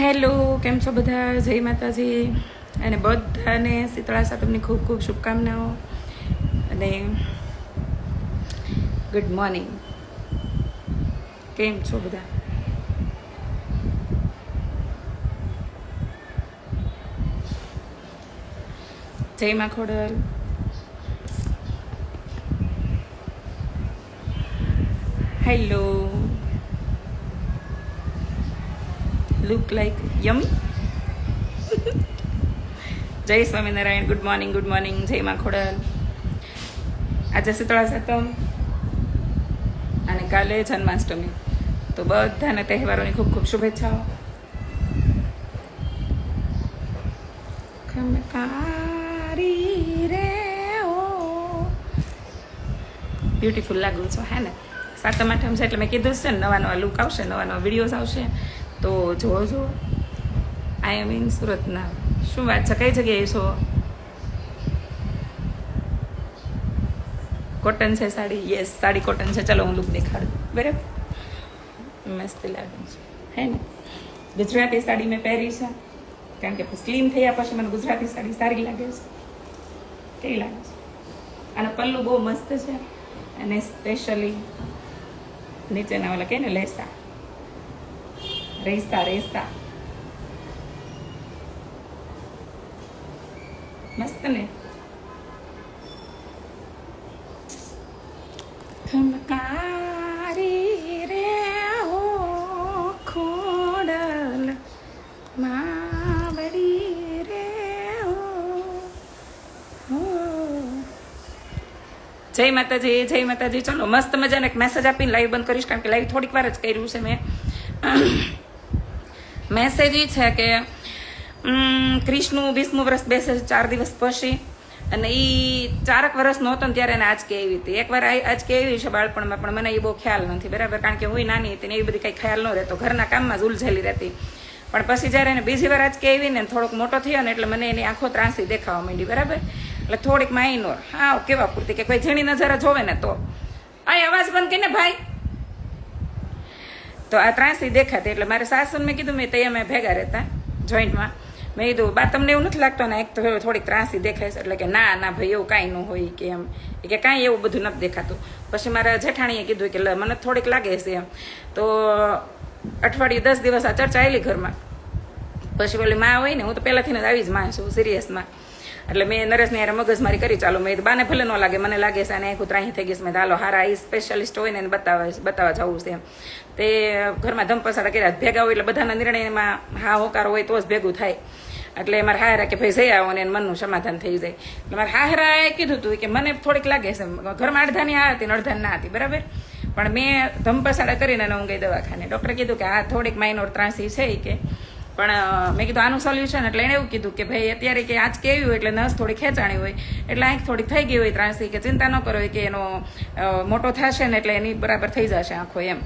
Hello, કેમ છો બધા? જય માતાજી. અને બધાને શીતળા સાતમની ખૂબ ખૂબ શુભકામનાઓ. અને ગુડ મોર્નિંગ કેમ છો બધા? જય Makhodal hello. Look like yummy જય Swaminarayan good morning good morning જય માં ખોડલ આજે શીતળા સાતમ અને કાલે જન્માષ્ટમી. તો બધાને તહેવારોની ખૂબ ખૂબ શુભેચ્છાઓ. ખમકારી રે ઓ. બ્યુટીફુલ લાગુ છો, હે ને? સાતમ આઠમ છે એટલે મેં કીધું છે ને, નવા નવા લુક આવશે, નવા નવા વિડીયોઝ આવશે. તો જોજો આઈ એમ ઇન સુરતના. શું વાત છે? કઈ જગ્યાએ છો? કોટન છે સાડી? યસ સાડી કોટન છે. ચલો હું લુક દેખાડું. બરાબર? મસ્ત લાગે છે. હે ને? ગુજરાતી સાડી મેં પહેરી છે. કારણ કે સ્લીમ થયા પછી મને ગુજરાતી સાડી સારી લાગે છે. કેવી લાગે છે? અને પલ્લું બહુ મસ્ત છે. અને સ્પેશિયલી નીચેના ઓલા કે ને, લેસા. રેસ્તા રેસ્તા મસ્ત ને ખમકારી રે હો. જય માતાજી જય માતાજી ચલો મસ્ત મજાનો એક મેસેજ આપીને લાઈવ બંધ કરીશ કારણ કે લાઈવ થોડીક વાર જ કર્યું છે મેં મેસેજ એ છે કે ક્રિશનું વીસમું વર્ષ બેસે ચાર દિવસ પછી. અને એ ચારક વર્ષ નહોતો ને ત્યારે એને આંચકી આવી હતી. એકવાર આ- આંચકી આવી છે બાળપણમાં, પણ મને એ બહુ ખ્યાલ નથી, બરાબર? કારણ કે હું નાની હતી ને એવી બધી કંઈ ખ્યાલ ન રહેતો. ઘરના કામમાં જ ઉલઝેલી રહેતી. પણ પછી જ્યારે એને બીજી વાર આજકે આવી ને થોડોક મોટો થયો ને એટલે મને એની આંખો ત્રાસી દેખાવા માંડી, બરાબર? એટલે થોડીક માઇનોર હા કેવા પૂરતી કે કોઈ ઝીણી નજરે જોવે ને તો. આ અવાજ બંધ કરીને ભાઈ. તો આ ત્રાસી દેખાતી એટલે મારે સાસુને મેં કીધું, મેં તે અમે ભેગા રહેતા જોઈન્ટમાં મેં કીધું, બા, તમને એવું નથી લાગતું ને, એક તો થોડીક ત્રાસી દેખાય છે. એટલે કે, ના ના ભાઈ, એવું કાંઈ ન હોય કે એમ. કે, કાંઈ એવું બધું નથી દેખાતું. પછી મારા જેઠાણીએ કીધું કે મને થોડીક લાગે છે એમ. તો અઠવાડિયું દસ દિવસ આ ચર્ચા આવેલી ઘરમાં. પછી પેલી માં હોય ને, હું તો પહેલાંથી જ આવી જ માં છું સિરિયસમાં. એટલે મેં નરેશને યાર મગજમારી કરી. ચાલો, મેં બાને ભલે ન લાગે, મને લાગે છે અને કૂતરા અહીં થઈ ગઈ છે. મેં હાલો, હારા એ સ્પેશિયાલિસ્ટ હોય ને, એને બતાવવા બતાવવા જવું છે. તે ઘરમાં ધમપસાડા કર્યા, ભેગા હોય એટલે બધાના નિર્ણયમાં હા, હોકાર હોય તો જ ભેગું થાય. એટલે મારે હારા કે, ભાઈ, જઈ આવો ને મનનું સમાધાન થઈ જાય. એટલે મારે હારાએ કીધું હતું કે, મને થોડીક લાગે છે, ઘરમાં અડધાની આ હતી ને અડધાની ના હતી, બરાબર? પણ મેં ધમપસાડા કરીને હું ગઈ દવાખાને. ડૉક્ટરે કીધું કે, આ થોડીક માઇનોર ત્રાસી છે કે. પણ મેં કીધું આનું સોલ્યુશન એટલે એણે એવું કીધું કે ભાઈ, અત્યારે કે આજ કેવી હોય, એટલે નસ થોડી ખેંચાણી હોય, એટલે આંખ થોડી થઈ ગઈ હોય ત્રાસી, કે ચિંતા ન કરો કે એનો મોટો થશે ને એટલે એની બરાબર થઈ જશે આંખો એમ.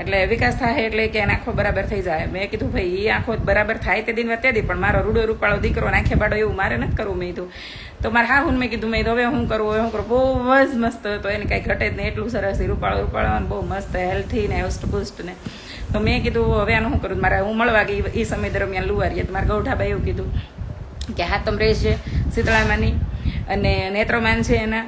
એટલે વિકાસ થાય એટલે કે એને આંખો બરાબર થઈ જાય. મેં કીધું, ભાઈ એ આંખો બરાબર થાય તે દિન વાત દી, પણ મારો રૂડો રૂપાળો દીકરો ને આંખે બાડો એવું મારે નથી કરવું. મેં કીધું, તો મારે હા હું મેં કીધું, મેં હવે હું કરું, હવે હું કરું. બહુ જ મસ્ત હતો. એને કાંઈ ઘટે જ નહીં. એટલું સરસ રૂપાળો રૂપાળો બહુ મસ્ત હેલ્થી ને હસ્ટપુસ્ટ ને. તો મેં કીધું, હવે આનું શું કરું? મારે હું મળવા ગઈ એ સમય દરમિયાન લુવારીએ તો મારા ગૌઠાભાઈ એવું કીધું કે હાથમ રહેશે શીતળામાની. અને નેત્રમાન છે એના.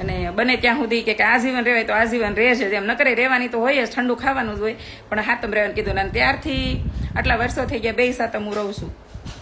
અને બને ત્યાં સુધી કે આજીવન રહેવાય તો આજીવન રહેશે જેમ નકરે રહેવાની તો હોય જ, ઠંડુ ખાવાનું જ હોય. પણ હાથમ રહેવાનું. કીધું ને અને ત્યારથી આટલા વર્ષો થઈ ગયા, બે સાતમ હું રહું છું.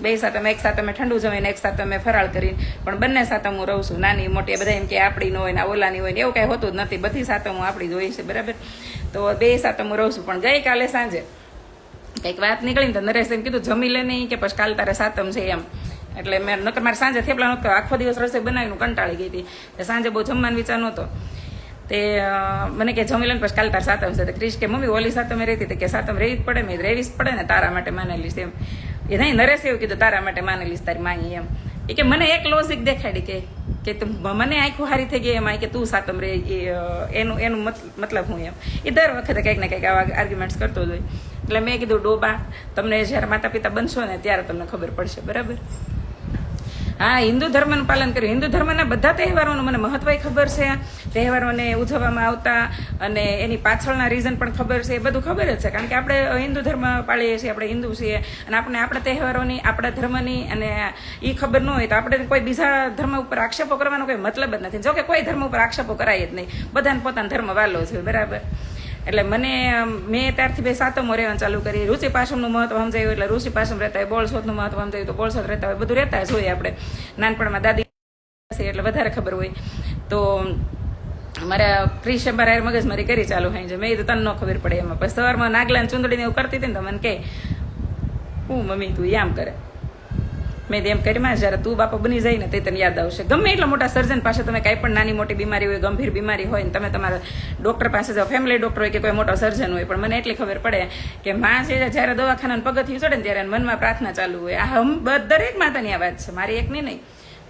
બે સાતમ, એક સાથે અમે ઠંડુ જમીને, એક સાથે અમે ફરાળ કરીને. પણ બંને સાથે હું રહું છું. નાની મોટી બધા એમ કે આપણી ન હોય ને ઓલાની હોય ને એવું કાંઈ હોતું જ નથી. બધી સાતમો આપણી જ હોય છે, બરાબર? તો બે સાતમ હું રહું છું. પણ ગઈકાલે સાંજે કંઈક વાત નીકળી ને તો નરેશ એમ કીધું, જમી લે નહીં કે પછી કાલ તારે સાતમ છે એમ. એટલે મેં નકર મારે સાંજે થેપલા નહોતો આખો દિવસ રસોઈ બનાવીને કંટાળી ગઈ હતી. એટલે સાંજે બહુ જમવાનો વિચાર નહોતો. તે મને કે, જમી લે ને પછી કાલ તાર સાતમ છે. તો ક્રિશ કે, મમ્મી, ઓલી સાતમે રહેતી હતી. કે, સાતમ રહેવી જ પડે, મેં રહેવી જ પડે ને તારા માટે માનેલી છે એમ. એ નહીં, નરેશ એવું કીધું, તારા માટે માનેલી લઈશ તારી માની એમ. એ કે મને એક લોજિક દેખાડી કે કે તું મને આંખું હારી થઈ ગઈ એમાં કે તું સાતમ રે એનું એનું મત- મતલબ હું એમ. એ દર વખતે કંઈક ને કંઈક આવા આર્ગ્યુમેન્ટ્સ કરતો જ હોય. એટલે મેં કીધું, ડોબા, તમને જ્યારે માતા પિતા બનશો ને ત્યારે તમને ખબર પડશે, બરાબર? હા, હિન્દુ ધર્મનું પાલન કર્યું. હિન્દુ ધર્મના બધા તહેવારોનું મને મહત્વ ખબર છે. તહેવારોને ઉજવવામાં આવતા અને એની પાછળના રીઝન પણ ખબર છે, એ બધું ખબર જ છે. કારણ કે આપણે હિન્દુ ધર્મ પાળીએ છીએ, આપણે હિન્દુ છીએ. અને આપણે આપણા તહેવારોની, આપણા ધર્મની અને એ ખબર ન હોય તો આપણે કોઈ બીજા ધર્મ ઉપર આક્ષેપો કરવાનો કોઈ મતલબ જ નથી. જો કે કોઈ ધર્મ ઉપર આક્ષેપો કરાય જ નહીં. બધાને પોતાનો ધર્મ વાલો છે, બરાબર? એટલે મને મેં ત્યારથી ભાઈ સાતમો રહેવાનું ચાલુ કરી ઋષિ પાસમનું મહત્વ સમજાયું એટલે ઋષિ પાસમ રહેતા હોય બોળસોદનું મહત્વ સમજાયું તો બોળસોદ રહેતા હોય. બધું રહેતા જ હોય આપણે. નાનપણમાં દાદી એટલે વધારે ખબર હોય. તો મારા ક્રિશ મારા મગજમારી કરી ચાલુ હોય છે. મેં તો તને ન ખબર પડે. એમાં પછી સવારમાં નાગલા ચૂંદડીને એવું કરતી હતી ને તો મને કહે હું મમ્મી, તું આમ કરે. મેં એમ કરી માં જ્યારે તું બાપા બની જાય ને તે તને યાદ આવશે. ગમે એટલા મોટા સર્જન પાસે તમે કાંઈ પણ નાની મોટી બીમારી હોય, ગંભીર બીમારી હોય ને તમે તમારા ડૉક્ટર પાસે જાઓ ફેમિલી ડૉક્ટર હોય કે કોઈ મોટો સર્જન હોય, પણ મને એટલી ખબર પડે કે માં છે, જ્યારે દવાખાનાનું પગથિયું ચડે ને ત્યારે મનમાં પ્રાર્થના ચાલુ હોય. આ હમ દરેક માતાની આ વાત છે, મારી એકની નહીં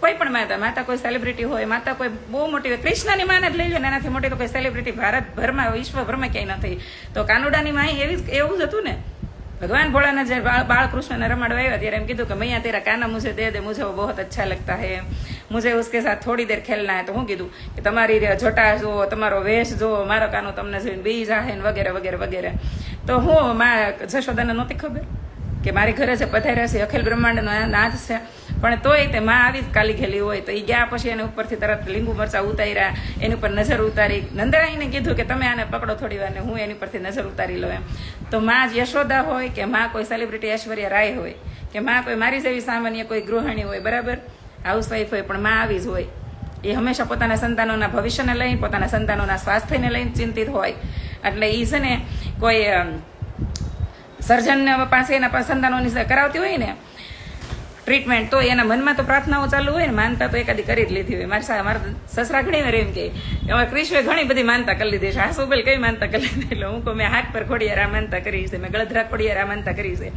કોઈ પણ માતા માતા કોઈ સેલિબ્રિટી હોય, માતા કોઈ બહુ મોટી હોય, કૃષ્ણની માને જ લઈ લો ને એનાથી મોટી તો કોઈ સેલિબ્રિટી ભારતભરમાં, વિશ્વભરમાં ક્યાંય નથી તો કાનુડાની માય એવી એવું જ હતું ને ભગવાન ભોળાના જે બાળકૃષ્ણને રમાડવા આવ્યા ત્યારે એમ કીધું કે મૈયા, તેરા કાના મુઝે દે દે મુઝે બહુ અચ્છા લગતા હે. મુઝે ઉસકે સાથ થોડી દેર ખેલના હે. તો હું કીધું કે તમારી જોટા જુઓ, તમારો વેશ જુઓ, મારો કાનો તમને જોઈને બી જાહે વગેરે વગેરે વગેરે. તો હું, મા જશોદાને નહોતી ખબર કે મારી ઘરે જે પધાર્યા છે અખિલ બ્રહ્માંડનો નાથ છે. પણ તોય તે માં આવી કાલી ઘેલી હોય તો એ ગયા પછી એને ઉપરથી તરત લીંબુ મરચા ઉતાર્યા, એની ઉપર નજર ઉતારી. નંદરાઈને કીધું કે તમે આને પકડો થોડી વાર હું એની પરથી નજર ઉતારી લઉં એમ. તો માં જ યશોદા હોય કે માં કોઈ સેલિબ્રિટી ઐશ્વર્યા રાય હોય, કે માં કોઈ મારી જેવી સામાન્ય કોઈ ગૃહિણી હોય, બરાબર? હાઉસવાઈફ હોય પણ માં આવી જ હોય. એ હંમેશા પોતાના સંતાનોના ભવિષ્યને લઈને, પોતાના સંતાનોના સ્વાસ્થ્યને લઈને ચિંતિત હોય. એટલે એ છે ને કોઈ સર્જન પાસે એના સંતાનોની કરાવતી હોય ને ટ્રીટમેન્ટ તો એના મનમાં તો પ્રાર્થનાઓ ચાલુ હોય ને, માનતા તો એકાદી કરી જ લીધી હોય. મારી મારા સસરા ઘણી વાર એમ કે, અમારે ક્રિશ્વે ઘણી બધી માનતા કરી લીધી છે. હાસુબેલ કઈ માનતા કરી લીધી? એટલે હું કહું, મેં હાથ પર ખોડિયાર આ માનતા કરી છે. મેં ગળધરા ખોડિયાર આ માનતા કરી છે.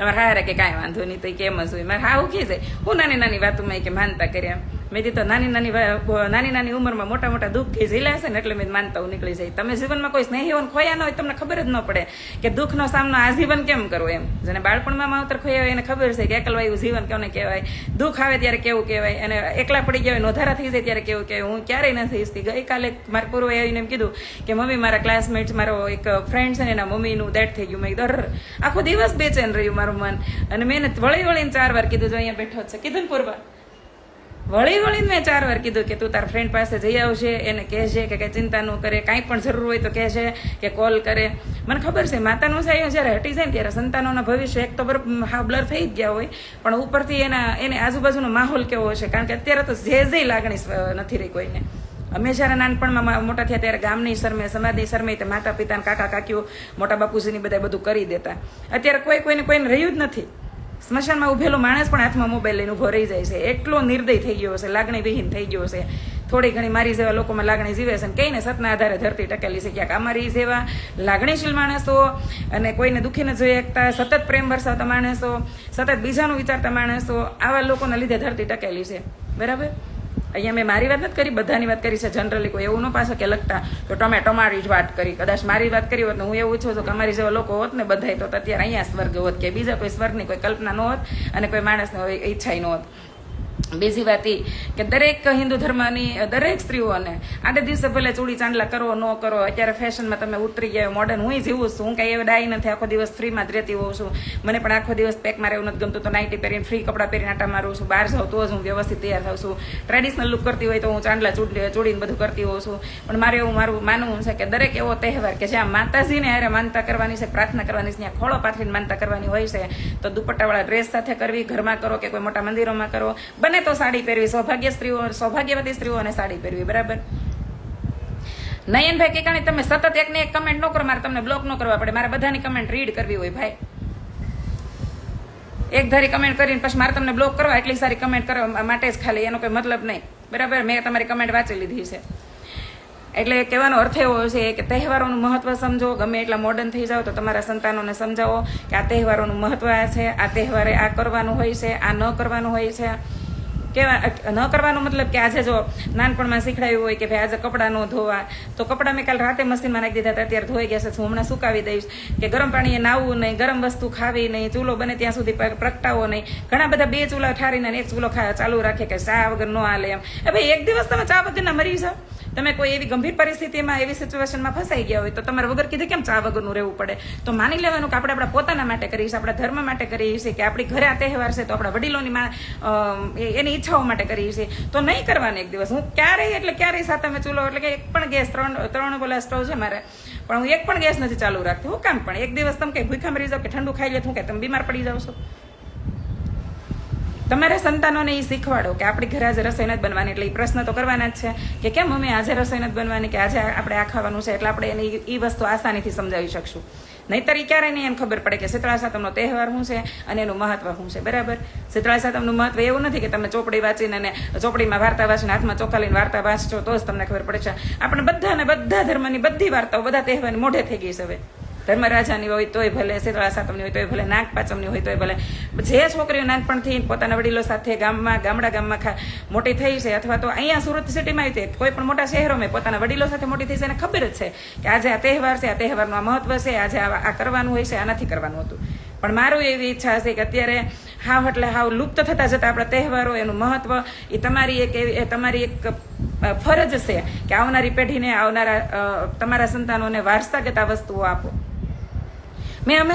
અમારે હારે કે કાંઈ વાંધો નહીં તો કેમ જ હોય? મારે હા કે છે હું નાની નાની વાતોમાં કે માનતા કર્યા મેં તો નાની નાની નાની નાની ઉંમરમાં મોટા મોટા દુઃખ કે ઝીલા છે ને એટલે મેં માનતાઓ નીકળી જાય તમે જીવનમાં કોઈ સ્નેહીઓને ખોયા ન હોય, તમને ખબર જ ન પડે કે દુઃખનો સામનો આજીવન કેમ કરવો એમ. જેને બાળપણમાં માવતર ખોયા હોય એને ખબર છે કે એકલવાયું જીવન કોને કહેવાય? દુઃખ આવે ત્યારે કેવું કહેવાય? અને એકલા પડી ગયા હોય નોધારા થઈ જાય ત્યારે કેવું કહેવાય? હું ક્યારેય નથી ઈચ્છતી. ગઈકાલે મારા પૂર્વ આવીને એમ કીધું કે, મમ્મી, મારા ક્લાસમેટ મારો એક ફ્રેન્ડ છે ને એના મમ્મીનું ડેટ થઈ ગયું. મેં દર આખો દિવસ બેચેન રહ્યું મારું મન. અને મેં વળી વળીને ચાર વાર કીધું, જો અહીંયા બેઠો જ છે. કીધું ને પૂર્વા. વળી વળીને મેં ચાર વાર કીધું કે તું તાર ફ્રેન્ડ પાસે જઈ આવશે એને કહેજે કે કંઈ ચિંતા ન કરે, કાંઈ પણ જરૂર હોય તો કહેજે કે કોલ કરે. મને ખબર છે, માતાનું સાહેબ જ્યારે હટી જાય ને ત્યારે સંતાનોના ભવિષ્ય એક તો હા બ્લર થઈ જ ગયા હોય, પણ ઉપરથી એના, એને આજુબાજુનો માહોલ કેવો હશે કારણ કે અત્યારે તો જે જે લાગણી નથી રહી કોઈને. અમે જ્યારે નાનપણમાં મોટા થયા ત્યારે ગામની શરમે, સમાજની શરમે તે માતા પિતા કાકા કાકીઓ મોટા બાપુજીની બધા બધું કરી દેતા. અત્યારે કોઈ કોઈને કોઈને રહ્યું જ નથી. સ્મશાનમાં ઉભેલો માણસ પણ હાથમાં મોબાઈલ લઈને ઊભો રહી જાય છે. એટલો નિર્દય થઈ ગયો છે લાગણી વિહીન થઈ ગયો છે થોડી ઘણી મારી જેવા લોકોમાં લાગણી જીવે છે અને કઈને સતના આધારે ધરતી ટકેલી છે ક્યાંક અમારી જેવા લાગણીશીલ માણસો અને કોઈને દુઃખી ન જોઈ શકતા, સતત પ્રેમ વરસાવતા માણસો, સતત બીજાનું વિચારતા માણસો, આવા લોકોના લીધે ધરતી ટકેલી છે. બરાબર? અહીંયા મેં મારી વાત નથી કરી, બધાની વાત કરી છે જનરલી કોઈ એવું ન પાસે કે લગતા તો તમે તમારી જ વાત કરી. કદાચ મારી વાત કરી હોત ને હું એવું ઈચ્છું છું કે અમારી જેવા લોકો હોત ને બધાય, તો અત્યારે અહીંયા સ્વર્ગ હોત કે બીજા કોઈ સ્વર્ગની કોઈ કલ્પના ન હોત અને કોઈ માણસને ઈચ્છા ન હોત. બીજી વાત કે દરેક હિન્દુ ધર્મની, દરેક સ્ત્રીઓને આડે દિવસે ભલે ચૂડી ચાંદલા કરો, ન કરો, અત્યારે ફેશનમાં તમે ઉતરી ગયા મોડર્ન હું જીવું છું. હું કઈ એવું ડાઈ નથી, આખો દિવસ ફ્રીમાં જ રહેતી હોઉં છું. મને પણ આખો દિવસ પેકમાં એવું નથી ગમતું, તો નાઇટી પહેરીને ફ્રી કપડાં પહેરીને આટા મારું છું. બહાર જાઉં તો જ હું વ્યવસ્થિત તૈયાર થાઉં છું. ટ્રેડિશનલ લુક કરતી હોય તો હું ચાંદલા ચૂડી, ચૂડીને બધું કરતી હોઉં છું. પણ મારે એવું મારું માનવું છે કે દરેક એવો તહેવાર કે જ્યાં માતાજીને હારે માનતા કરવાની છે, પ્રાર્થના કરવાની છે ત્યાં ખોળો પાથરીને માનતા કરવાની હોય છે, તો દુપટ્ટાવાળા ડ્રેસ સાથે કરવી, ઘરમાં કરો કે કોઈ મોટા મંદિરોમાં કરો. બને તો સાડી પહેરવી, સૌભાગ્ય સ્ત્રીઓ, સૌભાગ્યવતી સ્ત્રીઓને સાડી પહેરવી, બરાબર? નયનભાઈ કેકાણી તમે સતત એકને એક કમેન્ટ ન કરો, મારે તમને બ્લોક ન કરવા પડે, મારે બધાની કમેન્ટ રીડ કરવી હોય ભાઈ. એક ધારી કમેન્ટ કરીને પછી મારે તમને બ્લોક કરવા, એટલી સારી કમેન્ટ કરવા માટે જ ખાલી, એનો કોઈ મતલબ નહીં. બરાબર? મેં તમારી કમેન્ટ વાંચી લીધી છે. એટલે કહેવાનો અર્થ એવો છે કે તહેવારોનું મહત્વ સમજો, ગમે એટલા મોડર્ન થઈ જાઓ તો તમારા સંતાનોને સમજાવો કે આ તહેવારોનું મહત્વ આ છે, આ તહેવારે આ કરવાનું હોય છે, આ ન કરવાનું હોય છે. કેવા ન કરવાનો મતલબ કે આજે જો નાનપણમાં શીખડાયું હોય કે ભાઈ આજે કપડાં ન ધોવા, તો કપડાં મેં કાલ રાતે મશીનમાં નાખી દીધા હતા, અત્યારે ધોઈ ગયા છે હું હમણાં સુકાવી દઈશ. કે ગરમ પાણીએ નાવું નહીં, ગરમ વસ્તુ ખાવી નહીં, ચૂલો બને ત્યાં સુધી પ્રગટાવો નહીં. ઘણા બધા બે ચૂલા ઠારીને એક ચૂલો ચાલુ રાખે કે ચા વગર ન હાલે એમ. એ ભાઈ, એક દિવસ તમે ચા વગરના મરી જાઓ. તમે કોઈ એવી ગંભીર પરિસ્થિતિમાં, એવી સિચ્યુએશનમાં ફસાઈ ગયા હોય, તો તમારે વગર કીધે કેમ ચા વગરનું રહેવું પડે? તો માની લેવાનું કે આપણે આપણા પોતાના માટે કરીએ છીએ, આપણા ધર્મ માટે કરીએ છીએ કે આપણી ઘરે આ તહેવાર છે, તો આપણા વડીલોની એની ઈચ્છાઓ માટે કરીએ છીએ. તો નહીં કરવાની એક દિવસ. હું ક્યારેય એટલે ક્યારેય સાતમે ચૂલો, એટલે કે એક પણ ગેસ, ત્રણ ત્રણ બોલા સ્ટવ છે મારે. પણ હું એક પણ ગેસ નથી ચાલુ રાખતી. હું કામ પણ એક દિવસ તમે કઈ ભૂખા મરી જાઓ કે ઠંડુ ખાઈ લે હું કે તમે બીમાર પડી જાવ છો. તમારે સંતાનોને એ શીખવાડો કે આપણી ઘરે આજે રસોઈ નથી બનવાની, એટલે એ પ્રશ્ન તો કરવાના જ છે કે કેમ મમ્મી આજે રસોઈ નથી બનવાની, કે આજે આપણે આ ખાવાનું છે, એટલે આપણે એને એ વસ્તુ આસાનીથી સમજાવી શકશું. નહીતર એ ક્યારેય નહીં એને ખબર પડે કે શીતળા સાતમનો તહેવાર શું છે અને એનું મહત્વ શું છે. બરાબર? શીતળા સાતમનું મહત્વ એવું નથી કે તમે ચોપડી વાંચીને અને ચોપડીમાં વાર્તા વાંચીને હાથમાં ચોખા લઈને વાર્તા વાંચશો તો જ તમને ખબર પડે છે. આપણે બધાને બધા ધર્મની બધી વાર્તાઓ, બધા તહેવારની મોઢે થઈ ગઈ છે હવે. ધર્મરાજાની હોય તોય ભલે શીતળા સાતમની હોય તોય ભલે, નાગ પાંચમની હોય તોય ભલે. જે છોકરીઓ નાનપણથી પોતાના વડીલો સાથે ગામમાં, ગામડા ગામમાં મોટી થઈ છે અથવા તો અહીંયા સુરત સિટીમાં આવી કોઈ પણ મોટા શહેરોમાં પોતાના વડીલો સાથે મોટી થઈ છે, એને ખબર જ છે કે આજે આ તહેવાર છે, આ તહેવારનું આ મહત્વ છે, આજે આ કરવાનું હોય છે આ નથી કરવાનું હતું. પણ મારું એવી ઈચ્છા છે કે અત્યારે હાવ એટલે હાવ લુપ્ત થતા જતા આપણા તહેવારો, એનું મહત્વ, એ તમારી એક એવી તમારી એક ફરજ છે કે આવનારી પેઢીને આવનારા તમારા સંતાનોને વારસાગત આ વસ્તુઓ આપો. મેં અમે